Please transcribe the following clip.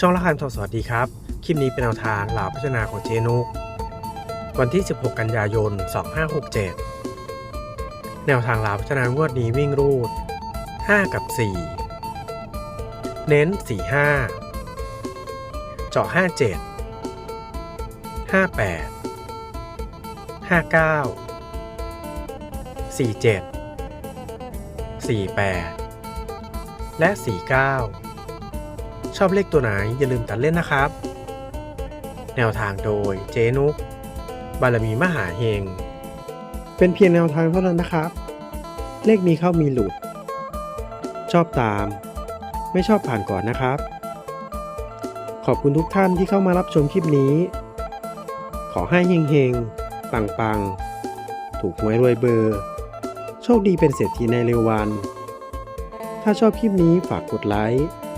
ช่องละคันทสวัสดีครับ คลิปนี้เป็นแนวทางหลาพัฒนาของเจนุก วันที่ 16 กันยายน 2567 แนวทางหลาพัฒนางวดนี้วิ่งรูด 5 กับ 4 เน้น 45 เจาะ 57 58 59 47 48 และ 49 ชอบเลขตัวไหนอย่าลืมตัดเล่นนะครับ แนวทางโดยเจนุก บารมีมหาเฮง เป็นเพียงแนวทางเท่านั้นนะครับ เลขมีเข้ามีหลุด ชอบตาม ไม่ชอบผ่านก่อนนะครับ ขอบคุณทุกท่านที่เข้ามารับชมคลิปนี้ ขอให้เฮงเฮงปังปังถูกหวยรวยเบอร์ โชคดีเป็นเศรษฐีในเร็ววัน ถ้าชอบคลิปนี้ฝากกดไลค์